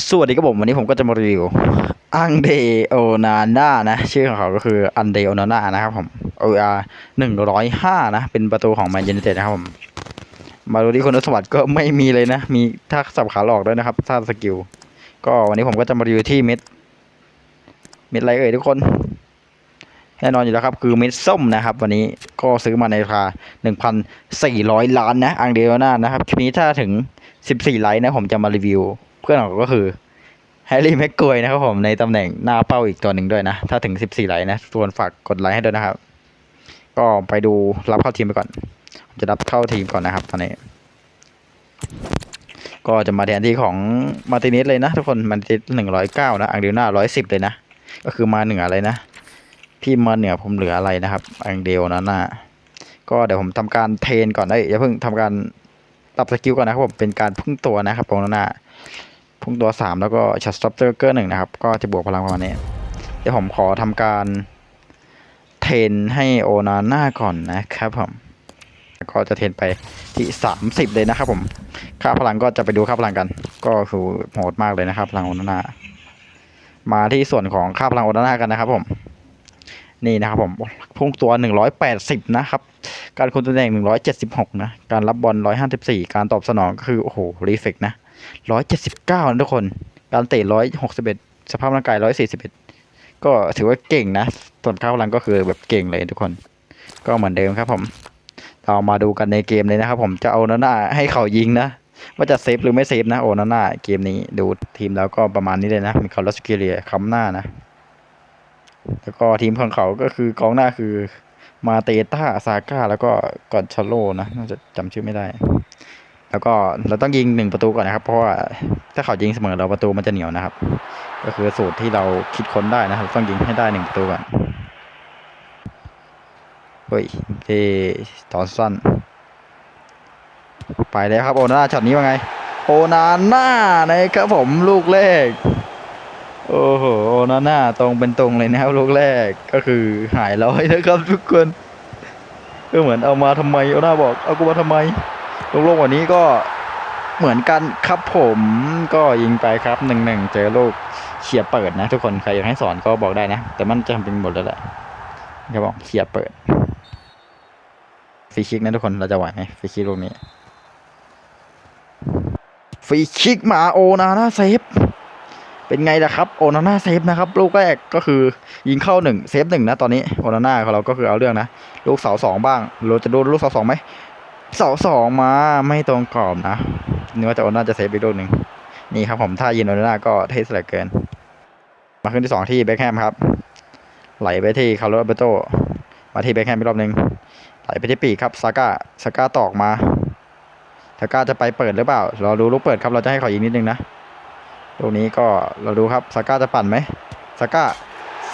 สวัสดีครับผมวันนี้ผมก็จะมารีวิวอังเดโอนาน่านะ ชื่อของเขาก็คืออันเดโอนาน่านะครับผม OR หนึ่งร้อยห้านะ เป็นประตูของแมนยูไนเต็ดนะครับผม มาดูที่คุณสมบัติก็ไม่มีเลยนะ มีท่าสับขาหลอกด้วยนะครับท่าสกิล ก็วันนี้ผมก็จะมารีวิวที่เม็ด เม็ดอะไรเอ่ยทุกคน แน่นอนอยู่แล้วครับ คือเม็ดส้มนะครับ วันนี้ก็ซื้อมาในราคา1,400ล้านนะอังเดโอนานะครับคลิปนี้ถ้าถึง14ไลค์นะผมจะมารีวิว เพื่อนของก็คือแฮร์รี่แม็กกวยนะครับผมในตำแหน่งหน้าเป้าอีกตัวหนึ่งด้วยนะ ถ้าถึง 14 ไลค์นะส่วนฝากกดไลค์ให้ด้วยนะครับ ก็ไปดูรับเข้าทีมไปก่อน จะรับเข้าทีมก่อนนะครับ ตอนนี้ ก็จะมาแทนที่ของมาติเนสเลยนะ ทุกคนมันติดหนึ่งร้อยเก้านะอังเดโอนาร้อยสิบเลยนะ ก็คือมาเหนือเลยนะพี่มาเหนือผมเหลืออะไรนะครับอังเดโอนาน่าก็เดี๋ยวผมทำการเทรนก่อนได้อย่าเพิ่งทำการปรับสกิลก่อนนะครับผมเป็นการพึ่งตัวนะครับโอนาน่า พึ่งตัวสามแล้วก็ช็อตสต็อปเตอร์เกอร์หนึ่งนะครับ ก็จะบวกพลังประมาณนี้ เดี๋ยวผมขอทำการเทนให้โอนาน่าก่อนนะครับผมก็จะเทนไปที่สามสิบเลยนะครับผม ค่าพลังก็จะไปดูค่าพลังกัน ก็คือโหดมากเลยนะครับพลังโอนาน่ามาที่ส่วนของค่าพลังโอนาน่ากันนะครับผมนี่นะครับผมพุ่งตัว 180 นะครับ การคุมตำแหน่ง 176 นะ การรับบอล 154 การตอบสนองก็คือ โอ้โห รีเฟกนะ 179นะทุกคน การเตะ161สภาพร่างกาย141ก็ถือว่าเก่งนะ ส่วนค่าพลังก็คือแบบเก่งเลยทุกคน ก็เหมือนเดิมครับผมเรามาดูกันในเกมเลยนะครับผมจะเอานาน่าให้เขายิงนะ ว่าจะเซฟหรือไม่เซฟนะโอนาน่าเกมนี้ดูทีมแล้วก็ประมาณนี้เลยนะมีคาร์ลสเกเรียคำหน้านะ แล้วก็ทีมของเขาก็คือกองหน้าคือมาเตต้าซาก้าแล้วก็กอนชาโลนะน่าจะจำชื่อไม่ได้ แล้วก็เราต้องยิงหนึ่งประตูก่อนนะครับ เพราะว่าถ้าเขายิงเสมอเราประตูมันจะเหนียวนะครับ ก็คือสูตรที่เราคิดค้นได้นะครับ ต้องยิงให้ได้หนึ่งประตูก่อนเฮ้ยเอตอนสั้น ไปแล้วครับโอนาน่าช็อตนี้ว่าไง โอนาน่านะครับผมลูกแรกโอ้โหโอนาน่าตรงเป็นตรงเลยนะครับลูกแรกก็คือหายร้อยนะครับทุกคนก็เหมือนเอามาทำไมโอนาบอกเอากูมาทำไม ลงลงวันนี้ก็เหมือนกันครับผมก็ยิงไปครับหนึ่งหนึ่งเจอลูกเฉียบเปิดนะ ทุกคนใครอยากให้สอนก็บอกได้นะ แต่มันจะทำเป็นหมดแล้วแหละจะบอกเฉียบเปิดฟรีคิกนะทุกคนเราจะไหวไหมฟรีคิกลูกนี้ฟรีคิกมาโอนาน่าเซฟเป็นไงล่ะครับโอนาน่าเซฟนะครับลูกแรกก็คือยิงเข้าหนึ่งเซฟหนึ่งนะตอนนี้โอนาน่าของเราก็คือเอาเรื่องนะ ลูกเสาสองบ้างเราจะโดนลูกเสาสองไหม เสาสองมาไม่ตรงกรอบนะนึกว่าจะโอนน่าจะเซฟอีกลูกหนึ่งนี่ครับผมถ้ายินโอนน่าก็เท่เหลือเกิน มาขึ้นที่สองที่เบคแฮมครับ ไหลไปที่คาร์โลเบโตมาที่เบคแฮมอีกรอบหนึ่งไหลไปที่ปีกครับซาก้าซาก้าตอกมาซาก้าจะไปเปิดหรือเปล่า เราดูลูกเปิดครับเราจะให้เขายิงนิดนึงนะตรงนี้ก็เราดูครับซาก้าจะปั่นไหมซาก้า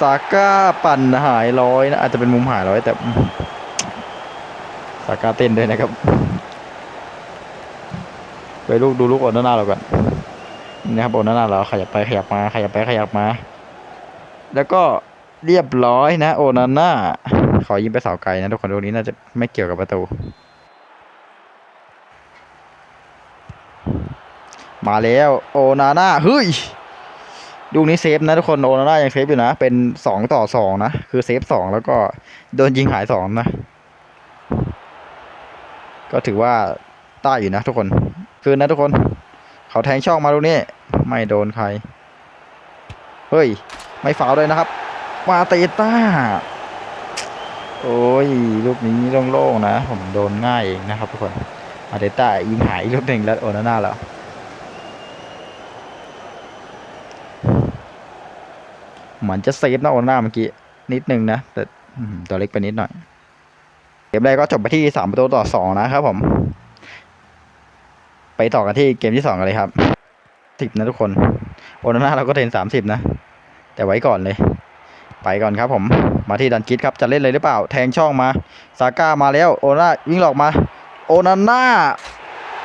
ซาก้าปั่นหายร้อยนะอาจจะเป็นมุมหายร้อยแต่ ซาก้าเต้นด้วยนะครับ ไปลูกดูลูกโอนาน่าเราก่อนนะครับโอนาน่าเราขยับไปขยับมาขยับไปขยับมา แล้วก็เรียบร้อยนะโอนาน่าขอยิงไปเสาไกลนะทุกคนตรงนี้น่าจะไม่เกี่ยวกับประตู มาแล้วโอนาน่าเฮ้ยลูกนี้เซฟนะทุกคนโอนาน่ายังเซฟอยู่นะ เป็นสองต่อสองนะ คือเซฟสองแล้วก็โดนยิงหายสองนะ ก็ถือว่าได้อยู่นะทุกคน คืนนะทุกคน เขาแทงช่องมาลูกนี้ ไม่โดนใคร เฮ้ย ไม่ฟาวเลยนะครับ มาเตต้า โอ้ยลูกนี้โล่งๆนะ ผมโดนง่ายเองนะครับทุกคน มาเตต้ายิงหายอีกลูกหนึ่งแล้วโอนาน่าแล้วเหมือนจะเซฟนะโอนาน่าเมื่อกี้นิดนึงนะ แต่ตัวเล็กไปนิดหน่อย เกมแรกก็จบไปที่สามประตูต่อสองนะครับผม ไปต่อกันที่เกมที่สองกันเลยครับสิบนะทุกคนโอนาน่าเราก็เทรนสามสิบนะ แต่ไว้ก่อนเลย ไปก่อนครับผม มาที่ดันกิดครับจะเล่นเลยหรือเปล่า แทงช่องมา ซาก้ามาแล้วโอนาน่าวิ่งหลอกมา โอนาน่า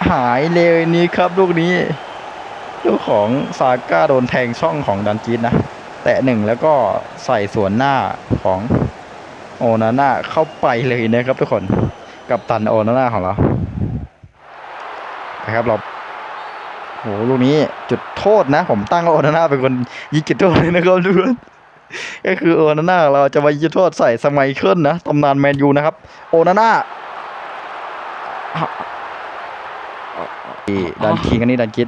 หายเลยนี่ครับลูกนี้ลูกของซาก้าโดนแทงช่องของดันกิดนะ แตะหนึ่งแล้วก็ใส่สวนหน้าของ อนาน่าเข้าไปเลยนะครับทุกคนกับตันโอนาน่าของเรานะครับเราโหลูกนี้จุดโทษนะ ผมตั้งโอนาน่าเป็นคนยิงจุดโทษเลยนะครับทุกคนก็คือโอนาน่าเราจะมายิงจุดโทษใส่สมัยเคลื่อนนะตำนานแมนยูนะครับ โอนาน่าดันคิงอันนี้ดันคิด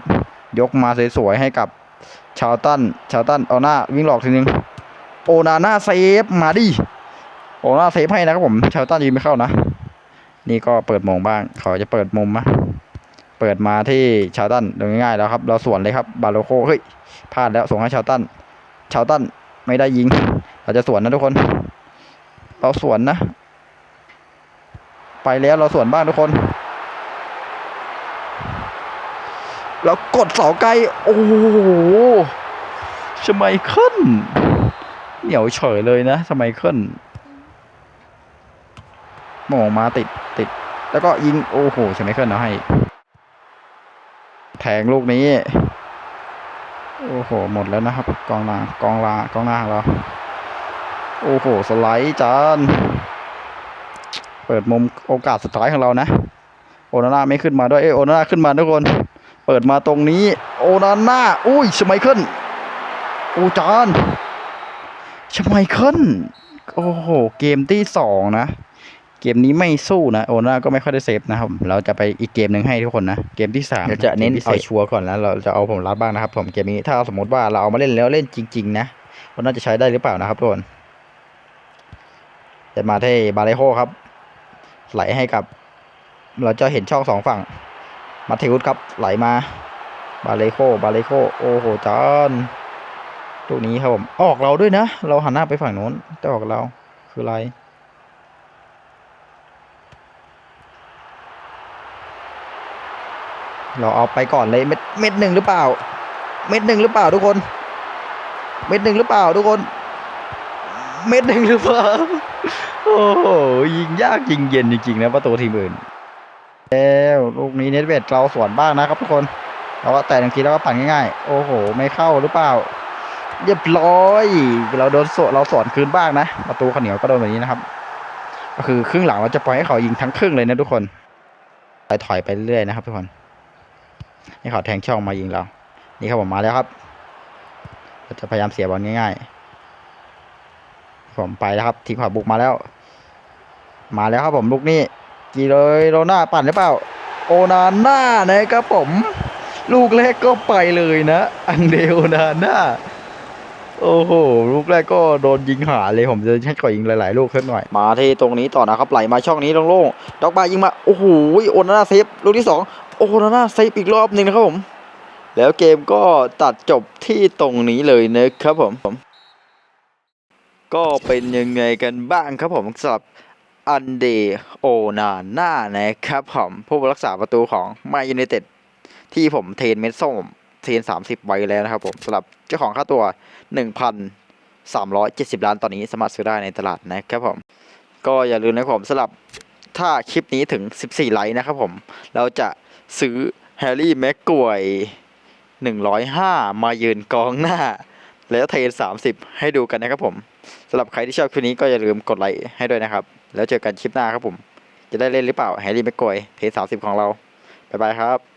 ยกมาสวยๆให้กับชาวตันชาวตันเอาหน้าวิ่งหลอกทีนึงโอนาน่าเซฟมาดิ โอนาน่าเซฟให้นะครับผมชาวตันยิงไม่เข้านะ นี่ก็เปิดมงบ้าง เขาจะเปิดมุมมะเปิดมาที่ชาวตันง่ายๆแล้วครับ เราสวนเลยครับบาโลโคเฮ้ยพลาดแล้วส่งให้ชาวตันชาวตันไม่ได้ยิง เราจะสวนนะทุกคน เราสวนนะ ไปแล้วเราสวนบ้างทุกคนแล้วกดเสาไกลโอ้โหชไมเคิลเหนียวเฉยเลยนะสไมเคิล มองมาติดติด แล้วก็ยิงโอ้โหชไมเคิลเอาให้ แทงลูกนี้ โอ้โห หมดแล้วนะครับ กองหลากองลากองหน้าเราโอ้โห สไลด์จานเปิดมุมโอกาสสุดท้ายของเรานะ โอนาน่าไม่ขึ้นมาด้วยเอโอนาน่าขึ้นมาทุกคน เปิดมาตรงนี้ โอนาน่าอุ้ยชไมเคิลโอจานชไมเคิลโอ้โห เกมที่สองนะ เกมนี้ไม่สู้นะโอนาน่าก็ไม่ค่อยได้เซฟนะครับ เราจะไปอีกเกมหนึ่งให้ทุกคนนะ เกมที่สามเดี๋ยวจะเน้นเอาชัวร์ก่อนแล้วเราจะเอาผมรับบ้างนะครับ ผมเกมนี้ถ้าสมมติว่าเราเอามาเล่นแล้วเล่นจริง ๆ นะว่าน่าจะใช้ได้หรือเปล่านะครับทุกคนจะมาที่บาเลโฮครับ ไหลให้กับ เราจะเห็นช่องสองฝั่ง มาเทวุฒครับ ไหลมา บาเลโคบาเลโคโอ้โหจานลูกนี้ครับผมออกเราด้วยนะ เราหันหน้าไปฝั่งโน้นแต่ออกเราคืออะไร เราเอาไปก่อนเลยเม็ดเม็ดหนึ่งหรือเปล่า เม็ดหนึ่งหรือเปล่าทุกคน เม็ดหนึ่งหรือเปล่าทุกคน เม็ดหนึ่งหรือเปล่า โอ้โหยิงยากยิงเย็นจริงๆนะประตูทีมอื่นแล้วลูกนี้เน็ตเวทเราสวนบ้างนะครับทุกคนเราก็แต่ทังทีแล้วก็ปั่นง่ายๆ โอ้โห ไม่เข้าหรือเปล่า เรียบร้อย เราโดนสวนเราสวนคืนบ้างนะ ประตูข้าเหนียวก็โดนแบบนี้นะครับ ก็คือครึ่งหลังเราจะปล่อยให้เขายิงทั้งครึ่งเลยนะทุกคนไปถอยไปเรื่อยนะครับทุกคน ให้เขาแทงช่องมายิงเรา นี่ครับผมมาแล้วครับเราจะพยายามเสียบอลง่ายๆ ผมไปแล้วครับทีมขวาบุกมาแล้ว มาแล้วครับผมลูกนี้กีเลยโรน่าปั่นหรือเปล่า โอนาน่านะครับผม ลูกแรกก็ไปเลยนะ อังเดโอนาน่าโอ้โห ลูกแรกก็โดนยิงหาเลยผมจะให้ก่อยิงหลาย ๆ ลูกขึ้นหน่อย มาที่ตรงนี้ต่อนะครับไหลมาช่องนี้โล่งๆด็อกบายิงมา โอ้โหโอนาน่าเซฟ ลูกที่สอง โอนาน่าเซฟอีกรอบหนึ่งนะครับผม แล้วเกมก็ตัดจบที่ตรงนี้เลยนะครับผมก็เป็นยังไงกันบ้างครับผมสำหรับอันเดโอนาน่านะครับผมผู้รักษาประตูของมายู n นเต็ดที่ผมเทนเม็ดส้มเทรน30 ไว้แล้วนะครับผมสำหรับเจ้าของค่าตัว 1,370 ล้านตอนนี้สามารถซื้อได้ในตลาดนะครับผม ก็อย่าลืมนะครับผมสำหรับถ้าคลิปนี้ถึง 14 ไลค์นะครับผม เราจะ ซื้อแฮร์รี่แม็กกวย 105 มายืนกองหน้า แล้วเทรด30 ให้ดูกันนะครับผมสำหรับใครที่ชอบคลิปนี้ก็อย่าลืมกดไลค์ให้ด้วยนะครับ แล้วเจอกันคลิปหน้าครับผม จะได้เล่นหรือเปล่าแฮร์รี่แม็กกวยเทสสามสิบของเรา บ๊ายบายครับ